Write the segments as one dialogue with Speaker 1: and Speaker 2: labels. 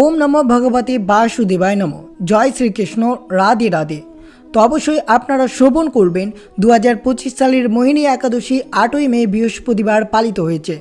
Speaker 1: ওম নম ভগবতে বাসুদেবায় নম। জয় শ্রীকৃষ্ণ রাধে রাধে। তো অবশ্যই আপনারা শ্রবণ করবেন। দু হাজার পঁচিশ সালের মোহিনী একাদশী আটই মে বৃহস্পতিবার পালিত হয়েছে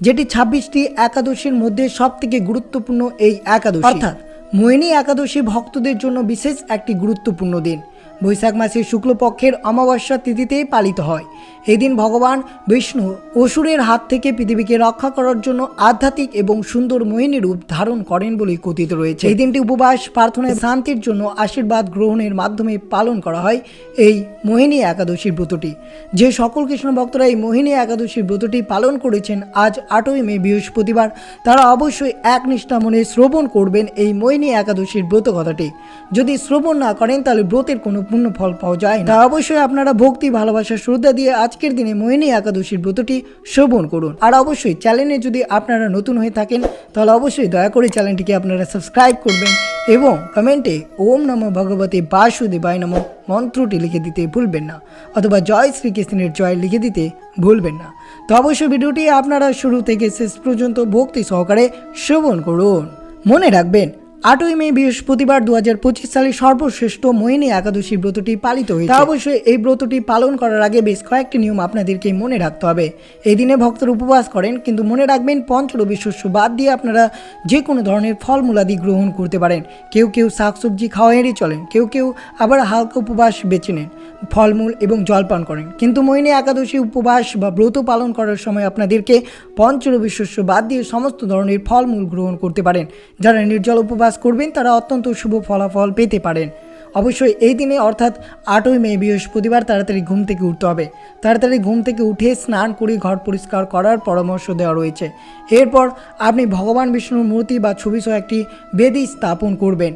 Speaker 1: যেটি ছাব্বিশটি একাদশীর মধ্যে সবথেকে গুরুত্বপূর্ণ এই একাদশী। অর্থাৎ? মোহিনী একাদশী ভক্তদের জন্য বিশেষ একটি গুরুত্বপূর্ণ দিন। বৈশাখ মাসের শুক্লপক্ষের অমাবস্যা তিথিতেই পালিত হয়। এই দিন ভগবান বিষ্ণু অসুরের হাত থেকে পৃথিবীকে রক্ষা করার জন্য আধ্যাত্মিক এবং সুন্দর মোহিনী রূপ ধারণ করেন বলে কথিত রয়েছে। এই দিনটি উপবাস প্রার্থনায় শান্তির জন্য আশীর্বাদ গ্রহণের মাধ্যমে পালন করা হয় এই মোহিনী একাদশীর ব্রতটি। যে সকল কৃষ্ণ ভক্তরা এই মোহিনী একাদশীর ব্রতটি পালন করেছেন, আজ আটই মে, বৃহস্পতিবার, তারা অবশ্যই একনিষ্ঠা মনে শ্রবণ করবেন এই মোহিনী একাদশীর ব্রত কথাটি। যদি শ্রবণ না করেন, তাহলে ব্রতের কোনো পূর্ণ ফল পাওয়া যায় না। অবশ্যই আপনারা ভক্তি, ভালোবাসা, শ্রদ্ধা দিয়ে আজকের দিনে মোহিনী একাদশীর ব্রতটি শ্রবণ করুন। আর অবশ্যই চ্যানেলে যদি আপনারা নতুন হয়ে থাকেন, তাহলে অবশ্যই দয়া করে চ্যানেলটিকে আপনারা সাবস্ক্রাইব করবেন এবং কমেন্টে ওম নমঃ ভগবতে বাসুদেবায় নম মন্ত্রটি লিখে দিতে ভুলবেন না অথবা জয় শ্রীকৃষ্ণের জয় লিখে দিতে ভুলবেন না। তো অবশ্যই ভিডিওটি আপনারা শুরু থেকে শেষ পর্যন্ত ভক্তি সহকারে শ্রবণ করুন। মনে রাখবেন আটই মে বৃহস্পতিবার দু হাজার পঁচিশ সালের সর্বশ্রেষ্ঠ মোহিনী একাদশী ব্রতটি পালিত হয়েছে। তা অবশ্যই এই ব্রতটি পালন করার আগে বেশ কয়েকটি নিয়ম আপনাদেরকে মনে রাখতে হবে। এই দিনে ভক্তরা উপবাস করেন, কিন্তু মনে রাখবেন পঞ্চরবি শস্য বাদ দিয়ে আপনারা যে কোনো ধরনের ফলমূলাদি গ্রহণ করতে পারেন। কেউ কেউ শাকসবজি খাওয়া এড়িয়ে চলেন, কেউ কেউ আবার হালকা উপবাস বেছে নেন, ফলমূল এবং জল পান করেন। কিন্তু মোহিনী একাদশী উপবাস বা ব্রত পালন করার সময় আপনাদেরকে পঞ্চরবি শস্য বাদ দিয়ে সমস্ত ধরনের ফলমূল গ্রহণ করতে পারেন। যারা নির্জল উপবাস করবেন তারা অত্যন্ত শুভ ফলাফল পেতে পারেন। অবশ্যই এই দিনে অর্থাৎ আটই মে বৃহস্পতিবার তাড়াতাড়ি ঘুম থেকে উঠতে হবে। তাড়াতাড়ি ঘুম থেকে উঠে স্নান করে ঘর পরিষ্কার করার পরামর্শ দেওয়া রয়েছে। এরপর আপনি ভগবান বিষ্ণুর মূর্তি বা ছবি সহ একটি বেদি স্থাপন করবেন।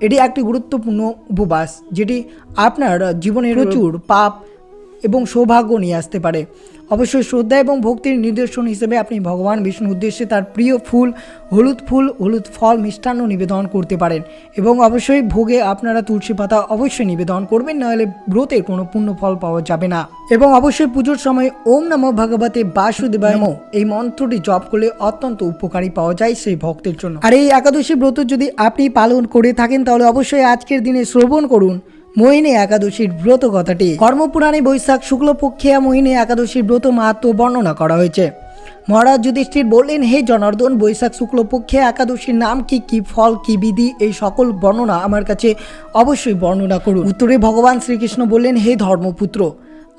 Speaker 1: এটি একটি গুরুত্বপূর্ণ উপবাস যেটি আপনার জীবনের প্রচুর পাপ এবং সৌভাগ্য নিয়ে আসতে পারে। অবশ্যই শ্রদ্ধা এবং ভক্তির নিদর্শন হিসেবে আপনি ভগবান বিষ্ণুর উদ্দেশ্যে তার প্রিয় ফুল হলুদ ফুল হলুদ ফল মিষ্টান্ন নিবেদন করতে পারেন। এবং অবশ্যই ভোগে আপনারা তুলসী পাতা অবশ্যই নিবেদন করবেন নাহলে ব্রতের কোনো পূর্ণ ফল পাওয়া যাবে না। এবং অবশ্যই পুজোর সময় ওম নম ভগবতে বাসুদেবায় এই মন্ত্রটি জপ করলে অত্যন্ত উপকারী পাওয়া যায় সেই ভক্তের জন্য। আর এই একাদশী ব্রত যদি আপনি পালন করে থাকেন তাহলে অবশ্যই আজকের দিনে শ্রবণ করুন। মোহিনী একাদশীর ব্রত কথাটি। কর্মপুরাণে বৈশাখ শুক্লপক্ষিয়া মোহিনী একাদশীর ব্রত মাহাত্ম বর্ণনা করা হয়েছে। মহারাজ যুধিষ্ঠির বললেন, হে জনার্দন, বৈশাখ শুক্লপক্ষে একাদশীর নাম কি? কি ফল, কি বিধি? এই সকল বর্ণনা আমার কাছে অবশ্যই বর্ণনা করুন। উত্তরে ভগবান শ্রীকৃষ্ণ বললেন, হে ধর্মপুত্র,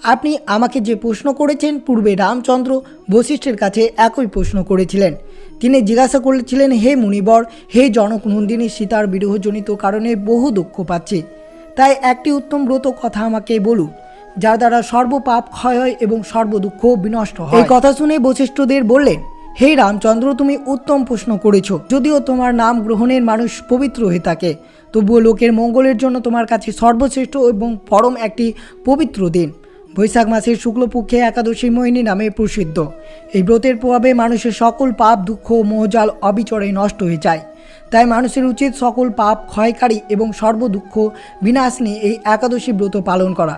Speaker 1: আপনি আমাকে যে প্রশ্ন করেছেন, পূর্বে রামচন্দ্র বশিষ্ঠের কাছে একই প্রশ্ন করেছিলেন। তিনি জিজ্ঞাসা করেছিলেন হে মুনিবর, হে জনক নন্দিনী, সীতার বিরহজনিত কারণে বহু দুঃখ পাচ্ছে। তাই একটি উত্তম ব্রত কথা আমাকে বলুন, যার দ্বারা সর্বপাপ ক্ষয় হয় এবং সর্বদুঃখ বিনষ্ট হয়। এই কথা শুনে বশিষ্ঠদের বললেন, হে রামচন্দ্র, তুমি উত্তম প্রশ্ন করেছ। যদিও তোমার নাম গ্রহণের মানুষ পবিত্র হয়ে থাকে, তবুও লোকের মঙ্গলের জন্য তোমার কাছে সর্বশ্রেষ্ঠ এবং পরম একটি পবিত্র দিন। বৈশাখ মাসের শুক্লপক্ষে একাদশী মোহিনী নামে প্রসিদ্ধ। এই ব্রতের প্রভাবে মানুষের সকল পাপ, দুঃখ মোহজাল অবিচরে নষ্ট হয়ে যায়। তাই মানুষের উচিত সকল পাপ, ক্ষয়কারী এবং সর্বদুঃখ বিনাশিনী এই একাদশী ব্রত পালন করা।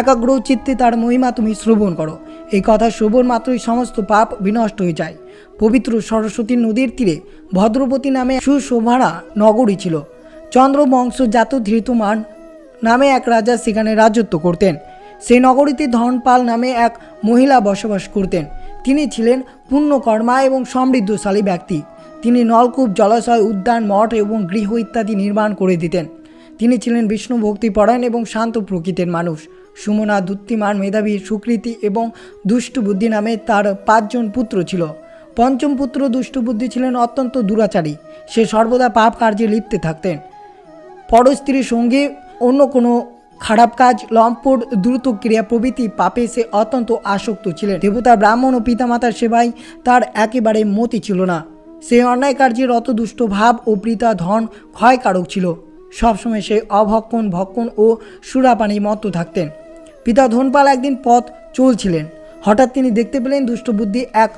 Speaker 1: একাগ্র চিত্তে তার মহিমা তুমি শ্রবণ করো। এই কথা শ্রবণ মাত্রই সমস্ত পাপ বিনষ্ট হয়ে যায়। পবিত্র সরস্বতী নদীর তীরে ভদ্রপতি নামে সুশোভারা নগরী ছিল। চন্দ্রবংশজাত ধৃতমান নামে এক রাজা সেখানে রাজত্ব করতেন। সেই নগরীতে ধনপাল নামে এক মহিলা বসবাস করতেন। তিনি ছিলেন পুণ্যকর্মা এবং সমৃদ্ধশালী ব্যক্তি। তিনি নলকূপ, জলাশয়, উদ্যান, মঠ এবং গৃহ ইত্যাদি নির্মাণ করে দিতেন। তিনি ছিলেন বিষ্ণু ভক্তি পরায়ণ এবং শান্ত প্রকৃতির মানুষ। সুমনা দুত্তিমান মেধাবী, সুকৃতি এবং দুষ্টবুদ্ধি নামে তার পাঁচজন পুত্র ছিল। পঞ্চম পুত্র দুষ্টবুদ্ধি ছিলেন অত্যন্ত দুরাচারী। সে সর্বদা পাপ কার্যে লিপ্তে থাকতেন। পরস্ত্রীর সঙ্গে অন্য কোনো খারাপ কাজ, লম্পট, দ্রুত ক্রিয়া প্রভৃতি পাপে সে অত্যন্ত আসক্ত ছিলেন। দেবতা ব্রাহ্মণ ও পিতামাতার সেবায় তার একেবারে মতি ছিল না। সে অন্যায় কার্যের অত দুষ্ট ভাব ও প্রীতা ধন ক্ষয়কারক ছিল। সবসময় সে অভক্ষণ, ভক্ষণ ও সুরাপানি মত্ত থাকতেন। পিতা ধনপাল একদিন পথ চলছিলেন। হঠাৎ তিনি দেখতে পেলেন দুষ্টবুদ্ধি এক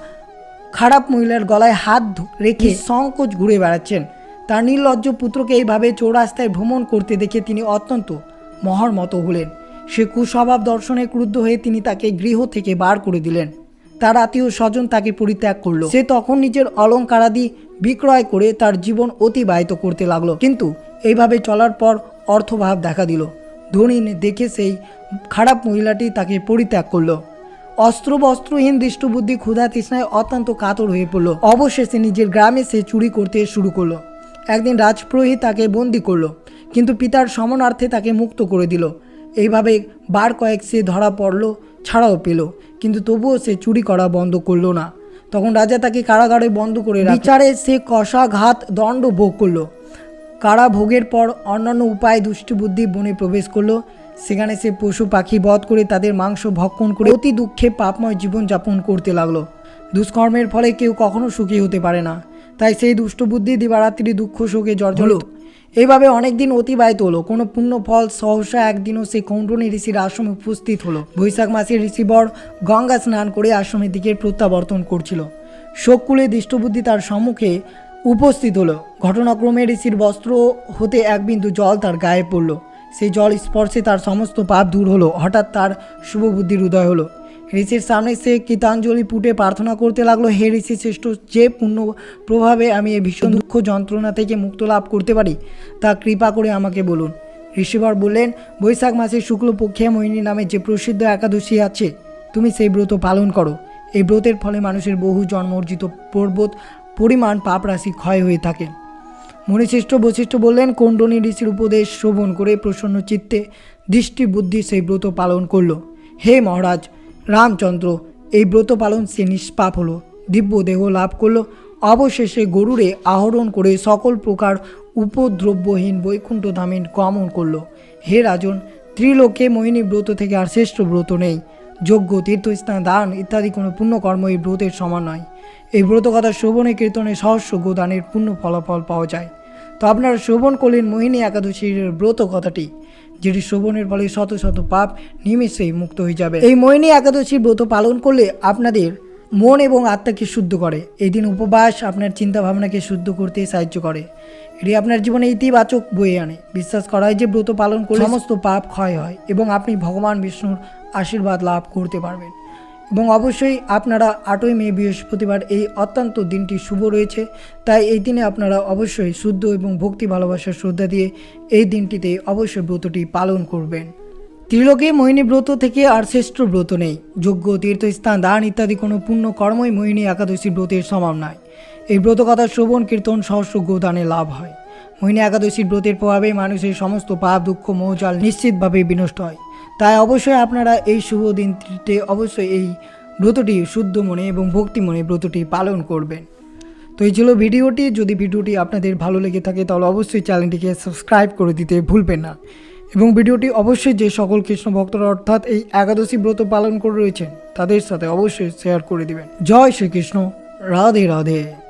Speaker 1: খারাপ মহিলার গলায় হাত রেখে সংকোচ ঘুরে বেড়াচ্ছেন। তার নির্লজ্জ পুত্রকে এইভাবে চৌরাস্তায় ভ্রমণ করতে দেখে তিনি অত্যন্ত মহর্মত হলেন। সে কুস্বভাব দর্শনে ক্রুদ্ধ হয়ে তিনি তাকে গৃহ থেকে বার করে দিলেন। তার আত্মীয় স্বজন তাকে পরিত্যাগ করল। সে তখন নিজের অলঙ্কারাদি বিক্রয় করে তার জীবন অতিবাহিত করতে লাগল। কিন্তু এইভাবে চলার পর অর্থভাব দেখা দিল। ধনী দেখে সেই খারাপ মহিলাটি তাকে পরিত্যাগ করল। অস্ত্র বস্ত্রহীন দৃষ্টবুদ্ধি ক্ষুধা তৃষ্ণায় অত্যন্ত কাতর হয়ে পড়ল। অবশেষে নিজের গ্রামে সে চুরি করতে শুরু করল। একদিন রাজপুরোহিত তাকে বন্দি করল, কিন্তু পিতার সমনার্থে তাকে মুক্ত করে দিল। এইভাবে বার কয়েক সে ধরা পড়ল, ছাড়াও পেল, কিন্তু তবুও সে চুরি করা বন্ধ করল না। তখন রাজা তাকে কারাগারে বন্ধ করে। বিচারে সে কষাঘাত দণ্ড ভোগ করল। কারা ভোগের পর অন্যান্য উপায়ে দুষ্টবুদ্ধি বনে প্রবেশ করল। সেখানে সে পশু পাখি বধ করে তাদের মাংস ভক্ষণ করে অতি দুঃখে পাপময় জীবনযাপন করতে লাগল। দুষ্কর্মের ফলে কেউ কখনো সুখী হতে পারে না। তাই সেই দুষ্টবুদ্ধি দিবারাত্রি দুঃখ শোকে জর্জরিত। এইভাবে অনেকদিন অতিবাহিত হলো। কোনো পুণ্য ফল সহসা একদিনও সে কৌণ্ডনী ঋষির আশ্রমে উপস্থিত হলো। বৈশাখ মাসে ঋষিবর গঙ্গা স্নান করে আশ্রমের দিকে প্রত্যাবর্তন করছিল। শোককুলে দৃষ্টবুদ্ধি তার সম্মুখে উপস্থিত হলো। ঘটনাক্রমে ঋষির বস্ত্র হতে এক বিন্দু জল তার গায়ে পড়ল। সেই জল স্পর্শে তার সমস্ত পাপ দূর হলো। হঠাৎ তার শুভবুদ্ধির উদয় হলো। ঋষির সামনে সে কীতাঞ্জলি পুটে প্রার্থনা করতে লাগল, হে ঋষি শ্রেষ্ঠ, যে পুণ্য প্রভাবে আমি এই ভীষণ দুঃখ যন্ত্রণা থেকে মুক্ত লাভ করতে পারি, তা কৃপা করে আমাকে বলুন। ঋষিবর বললেন, বৈশাখ মাসের শুক্লপক্ষে মোহিনী নামে যে প্রসিদ্ধ একাদশী আছে, তুমি সেই ব্রত পালন করো। এই ব্রতের ফলে মানুষের বহু জন্ম অর্জিত পর্বত পরিমাণ পাপ রাশি ক্ষয় হয়ে থাকে। মণিশ্রেষ্ঠ বৈশিষ্ট্য বললেন কণ্ডনী ঋষির উপদেশ শ্রবণ করে প্রসন্ন চিত্তে দৃষ্টি বুদ্ধি সেই ব্রত পালন করল। হে মহারাজ রামচন্দ্র এই ব্রত পালন সে নিষ্পাপ হলো। দিব্য দেহ লাভ করল। অবশেষে গরুরে আহরণ করে সকল প্রকার উপদ্রব্যহীন বৈকুণ্ঠ ধামে গমন করল। হে রাজন, ত্রিলোকে মোহিনী ব্রত থেকে আর শ্রেষ্ঠ ব্রত নেই। যজ্ঞ, তীর্থস্থান, দান ইত্যাদি কোনো পুণ্যকর্ম এই ব্রতের সমান নয়। এই ব্রত কথা শ্রবণে কীর্তনে সহস্র গোদানের পূর্ণ ফলাফল পাওয়া যায়। তো আপনারা শ্রবণ করলেন মোহিনী একাদশীর ব্রত কথাটি যেটি শ্রবণের ফলে শত শত পাপ নিমেষেই মুক্ত হয়ে যাবে। এই মোহিনী একাদশী ব্রত পালন করলে আপনাদের মন এবং আত্মাকে শুদ্ধ করে। এই দিন উপবাস আপনার চিন্তা ভাবনাকে শুদ্ধ করতে সাহায্য করে। এটি আপনার জীবনে ইতিবাচক বয়ে আনে। বিশ্বাস করা হয় যে ব্রত পালন করলে সমস্ত পাপ ক্ষয় হয় এবং আপনি ভগবান বিষ্ণুর আশীর্বাদ লাভ করতে পারবেন। এবং অবশ্যই আপনারা আটই মে বৃহস্পতিবার এই অত্যন্ত দিনটি শুভ রয়েছে। তাই এই দিনে আপনারা অবশ্যই শুদ্ধ এবং ভক্তি ভালোবাসার শ্রদ্ধা দিয়ে এই দিনটিতে অবশ্যই ব্রতটি পালন করবেন। ত্রিলোকে মোহিনী ব্রত থেকে আর শ্রেষ্ঠ ব্রত নেই। যোগ্য তীর্থস্থান, দান ইত্যাদি কোনো পুণ্য কর্মই মোহিনী একাদশী ব্রতের সমান নয়। এই ব্রত কথা শ্রবণ, কীর্তন, সহস্র গোদানে লাভ হয়। মোহিনী একাদশীর ব্রতের প্রভাবে মানুষের সমস্ত পাপ, দুঃখ, মোহজাল নিশ্চিতভাবে বিনষ্ট হয়। তাই অবশ্যই আপনারা এই শুভ দিনটিতে অবশ্যই এই ব্রতটি শুদ্ধ মনে এবং ভক্তি মনে ব্রতটি পালন করবেন। তো এই ছিল ভিডিওটি। যদি ভিডিওটি আপনাদের ভালো লেগে থাকে, তাহলে অবশ্যই চ্যানেলটিকে সাবস্ক্রাইব করে দিতে ভুলবেন না। এবং ভিডিওটি অবশ্যই যে সকল কৃষ্ণ ভক্তরা অর্থাৎ এই একাদশী ব্রত পালন করে রয়েছেন, তাদের সাথে অবশ্যই শেয়ার করে দিবেন। জয় শ্রীকৃষ্ণ। রাধে রাধে।